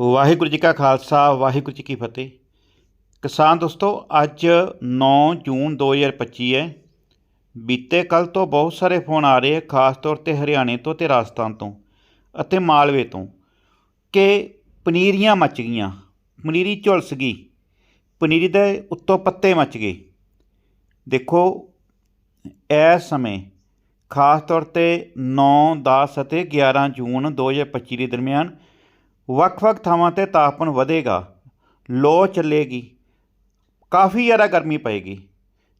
ਵਾਹਿਗੁਰੂ ਜੀ ਕਾ ਖਾਲਸਾ, ਵਾਹਿਗੁਰੂ ਜੀ ਕੀ ਫਤਿਹ। ਕਿਸਾਨ ਦੋਸਤੋ, ਅੱਜ 9 ਜੂਨ 2025 ਹੈ। ਬੀਤੇ ਕੱਲ ਤੋਂ ਬਹੁਤ ਸਾਰੇ ਫੋਨ ਆ ਰਹੇ ਹੈ, ਖਾਸ ਤੌਰ ਤੇ ਹਰਿਆਣੇ ਤੋਂ ਤੇ ਰਾਜਸਥਾਨ ਤੋਂ ਅਤੇ ਮਾਲਵੇ ਤੋਂ ਕਿ ਪਨੀਰੀਆਂ ਮੱਚ ਗਈਆਂ। ਪਨੀਰੀ ਝੁਲਸ ਗਈ। ਪਨੀਰੀ ਦੇ ਉੱਤੋਂ ਪੱਤੇ ਮੱਚ ਗਏ। ਦੇਖੋ ਇਸ ਸਮੇਂ ਖਾਸ ਤੌਰ ਤੇ 9 10 ਅਤੇ 11 ਜੂਨ 2025 ਦੇ ਦਰਮਿਆਨ ਵੱਖ-ਵੱਖ ਥਾਵਾਂ ਤੇ ਤਾਪਮਾਨ ਵਧੇਗਾ ਲੋ ਚੱਲੇਗੀ, ਕਾਫੀ ਜ਼ਿਆਦਾ ਗਰਮੀ ਪਏਗੀ।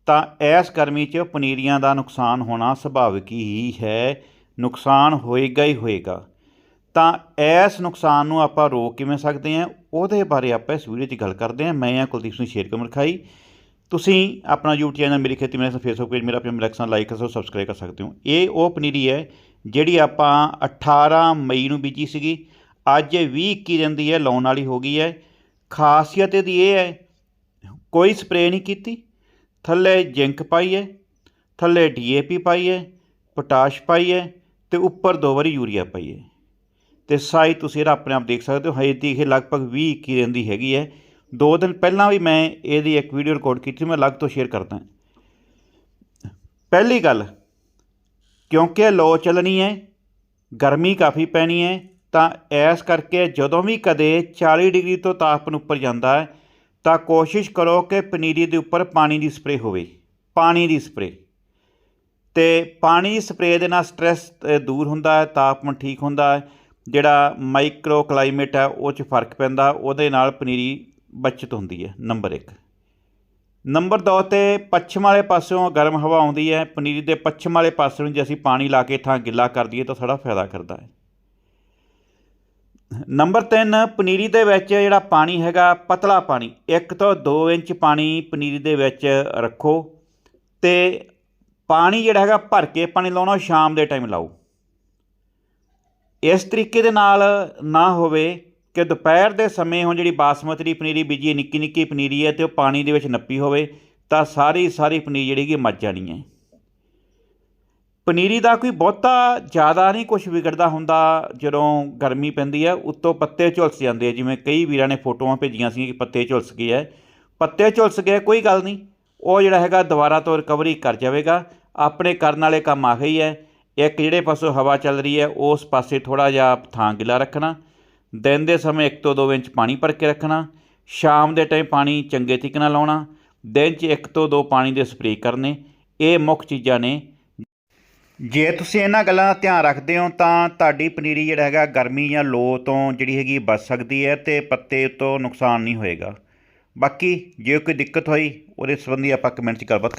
ਤਾਂ ਇਸ ਗਰਮੀ 'ਚ ਪਨੀਰੀਆਂ ਦਾ ਨੁਕਸਾਨ ਹੋਣਾ ਸੁਭਾਵਿਕ ਹੀ ਹੈ, ਨੁਕਸਾਨ ਹੋਏਗਾ ਹੀ ਹੋਏਗਾ। ਤਾਂ ਇਸ ਨੁਕਸਾਨ ਨੂੰ ਆਪਾਂ ਰੋਕ ਕਿਵੇਂ ਸਕਦੇ ਹਾਂ, ਉਹਦੇ ਬਾਰੇ ਆਪਾਂ ਇਸ ਵੀਡੀਓ 'ਚ ਗੱਲ ਕਰਦੇ ਹਾਂ। ਮੈਂ ਹਾਂ ਕੁਲਦੀਪ ਸਿੰਘ ਸ਼ੇਰਕਮਰ ਖਾਈ ਤੁਸੀਂ ਆਪਣਾ YouTube ਚੈਨਲ ਮੇਰੀ ਖੇਤੀ ਮੇਰੇ ਫੇਸਬੁੱਕ ਪੇਜ ਮੇਰਾ ਆਪਣਾ ਮਿਲੈਕਸ਼ਨ ਲਾਈਕ ਕਰ ਕਰੋ ਸਬਸਕ੍ਰਾਈਬ ਕਰ ਸਕਦੇ ਹੋ। ਇਹ ਉਹ ਪਨੀਰੀ ਹੈ ਜਿਹੜੀ ਆਪਾਂ 18 ਮਈ ਨੂੰ ਬੀਜੀ ਸੀਗੀ। ਅੱਜ ਇਹ 20 21 ਦਿਨ ਦੀ ਹੈ ਲਾਉਣ ਵਾਲੀ ਹੋ ਗਈ ਹੈ। ਖਾਸੀਅਤ ਇਹਦੀ ਇਹ ਹੈ, ਕੋਈ ਸਪਰੇਅ ਨਹੀਂ ਕੀਤੀ। ਥੱਲੇ ਜਿੰਕ ਪਾਈ ਹੈ, ਥੱਲੇ ਡੀਏਪੀ ਪਾਈ ਹੈ, ਪੋਟਾਸ਼ ਪਾਈ ਹੈ ਤੇ ਉੱਪਰ ਦੋ ਵਾਰੀ ਯੂਰੀਆ ਪਾਈ ਹੈ। ਤੇ ਸਾਈ ਤੁਸੀਂ ਇਹਦਾ ਆਪਣੇ ਆਪ ਦੇਖ ਸਕਦੇ ਹੋ, ਹਜੇ ਦੀ ਇਹ ਲਗਭਗ 20 21 ਰਹਿੰਦੀ ਹੈਗੀ ਹੈ। ਦੋ ਦਿਨ ਪਹਿਲਾਂ ਵੀ ਮੈਂ ਇਹਦੀ ਇੱਕ ਵੀਡੀਓ ਰਿਕਾਰਡ ਕੀਤੀ, ਮੈਂ ਅਲੱਗ ਤੋਂ ਸ਼ੇਅਰ ਕਰਦਾ। ਪਹਿਲੀ ਗੱਲ, ਕਿਉਂਕਿ ਇਹ ਲੋ ਚੱਲਣੀ ਹੈ, ਗਰਮੀ ਕਾਫੀ ਪੈਣੀ ਹੈ ਤਾਂ ਐਸ ਕਰਕੇ ਜਦੋਂ ਵੀ ਕਦੇ 40 ਡਿਗਰੀ ਤੋਂ ਤਾਪਮਾਨ ਉੱਪਰ ਜਾਂਦਾ ਹੈ, ਤਾਂ ਕੋਸ਼ਿਸ਼ ਕਰੋ ਕਿ ਪਨੀਰੀ ਦੇ ਉੱਪਰ ਪਾਣੀ ਦੀ ਸਪਰੇ ਹੋਵੇ, ਪਾਣੀ ਦੀ ਸਪਰੇ ਤੇ ਪਾਣੀ ਦੀ ਸਪਰੇ ਦੇ ਨਾਲ ਸਟ੍ਰੈਸ ਦੂਰ ਹੁੰਦਾ ਹੈ, ਤਾਪਮਾਨ ਠੀਕ ਹੁੰਦਾ ਹੈ, ਜਿਹੜਾ ਮਾਈਕਰੋ ਕਲਾਈਮੇਟ ਹੈ, ਉਹ 'ਚ ਫ਼ਰਕ ਪੈਂਦਾ, ਉਹਦੇ ਨਾਲ ਪਨੀਰੀ ਬਚਤ ਹੁੰਦੀ ਹੈ, ਨੰਬਰ 1 ਨੰਬਰ 2 ਤੇ ਪੱਛਮ ਵਾਲੇ ਪਾਸਿਓਂ ਗਰਮ ਹਵਾ ਆਉਂਦੀ ਹੈ, ਪਨੀਰੀ ਦੇ ਪੱਛਮ ਵਾਲੇ ਪਾਸੇ ਨੂੰ ਜੇ ਅਸੀਂ ਪਾਣੀ ਲਾ ਕੇ ਥਾਂ ਗਿੱਲਾ ਕਰ ਦਈਏ ਤਾਂ ਸਾਡਾ ਫਾਇਦਾ ਕਰਦਾ ਹੈ। ਨੰਬਰ 3 ਪਨੀਰੀ ਦੇ ਵਿੱਚ ਜਿਹੜਾ ਪਾਣੀ ਹੈਗਾ, ਪਤਲਾ ਪਾਣੀ। 1 ਤੋਂ 2 ਇੰਚ ਪਾਣੀ ਪਨੀਰੀ ਦੇ ਵਿੱਚ ਰੱਖੋ ਤੇ ਪਾਣੀ ਜਿਹੜਾ ਹੈਗਾ ਭਰ ਕੇ ਪਾਣੀ ਲਾਉਣਾ ਸ਼ਾਮ ਦੇ ਟਾਈਮ ਲਾਓ। ਇਸ ਤਰੀਕੇ ਦੇ ਨਾਲ ਨਾ ਹੋਵੇ ਕਿ ਦੁਪਹਿਰ ਦੇ ਸਮੇਂ ਹੁਣ ਜਿਹੜੀ ਬਾਸਮਤੀ ਦੀ ਪਨੀਰੀ ਬੀਜੀ ਨਿੱਕੀ ਨਿੱਕੀ ਪਨੀਰੀ ਹੈ ਤੇ ਉਹ ਪਾਣੀ ਦੇ ਵਿੱਚ ਨੱਪੀ ਹੋਵੇ, ਤਾਂ ਸਾਰੀ ਸਾਰੀ ਪਨੀਰੀ ਜਿਹੜੀ ਕਿ ਮੱਚ ਜਾਣੀ ਹੈ। ਪਨੀਰੀ ਦਾ ਕੋਈ ਬਹੁਤਾ ਜ਼ਿਆਦਾ ਨਹੀਂ ਕੁਝ ਵਿਗੜਦਾ ਹੁੰਦਾ, ਜਦੋਂ ਗਰਮੀ ਪੈਂਦੀ ਹੈ, ਉੱਤੋਂ ਪੱਤੇ ਝੁਲਸ ਜਾਂਦੇ ਆ। ਜਿਵੇਂ ਕਈ ਵੀਰਾਂ ਨੇ ਫੋਟੋਆਂ ਭੇਜੀਆਂ ਸੀ ਕਿ ਪੱਤੇ ਝੁਲਸ ਗਏ ਹੈ। ਪੱਤੇ ਝੁਲਸ ਗਏ, ਕੋਈ ਗੱਲ ਨਹੀਂ। ਉਹ ਜਿਹੜਾ ਹੈਗਾ ਦੁਬਾਰਾ ਤੋਂ ਰਿਕਵਰੀ ਕਰ ਜਾਵੇਗਾ। ਆਪਣੇ ਕਰਨ ਵਾਲੇ ਕੰਮ ਆ ਗਈ ਹੈ। ਇੱਕ ਜਿਹੜੇ ਪਾਸੋਂ ਹਵਾ ਚੱਲ ਰਹੀ ਹੈ, ਉਸ ਪਾਸੇ ਥੋੜਾ ਜਿਹਾ ਥਾਂ ਗਿੱਲਾ ਰੱਖਣਾ। ਦਿਨ ਦੇ ਸਮੇਂ 1 ਤੋਂ 2 ਇੰਚ ਪਾਣੀ ਭਰ ਕੇ ਰੱਖਣਾ। ਸ਼ਾਮ ਦੇ ਟਾਈਮ ਪਾਣੀ ਚੰਗੇ ਤਰੀਕੇ ਨਾਲ ਲਾਉਣਾ। ਦਿਨ 'ਚ 1 ਤੋਂ 2 ਪਾਣੀ ਦੇ ਸਪਰੇਅ ਕਰਨੇ। ਇਹ ਮੁੱਖ ਚੀਜ਼ਾਂ ਨੇ ਜੇ ਤੁਸੀਂ ਇਹਨਾਂ ਗੱਲਾਂ ਦਾ ਧਿਆਨ ਰੱਖਦੇ ਹੋ, ਤਾਂ ਤੁਹਾਡੀ ਪਨੀਰੀ ਜਿਹੜਾ ਹੈਗਾ ਗਰਮੀ ਜਾਂ ਲੋ ਤੋਂ ਜਿਹੜੀ ਹੈਗੀ ਬਚ ਸਕਦੀ ਹੈ ਤੇ ਪੱਤੇ ਤੋਂ ਨੁਕਸਾਨ ਨਹੀਂ ਹੋਏਗਾ। ਬਾਕੀ ਜੇ ਕੋਈ ਦਿੱਕਤ ਹੋਈ, ਉਹਦੇ ਸੰਬੰਧੀ ਆਪਾਂ ਕਮੈਂਟ 'ਚ ਗੱਲਬਾਤ ਕਰ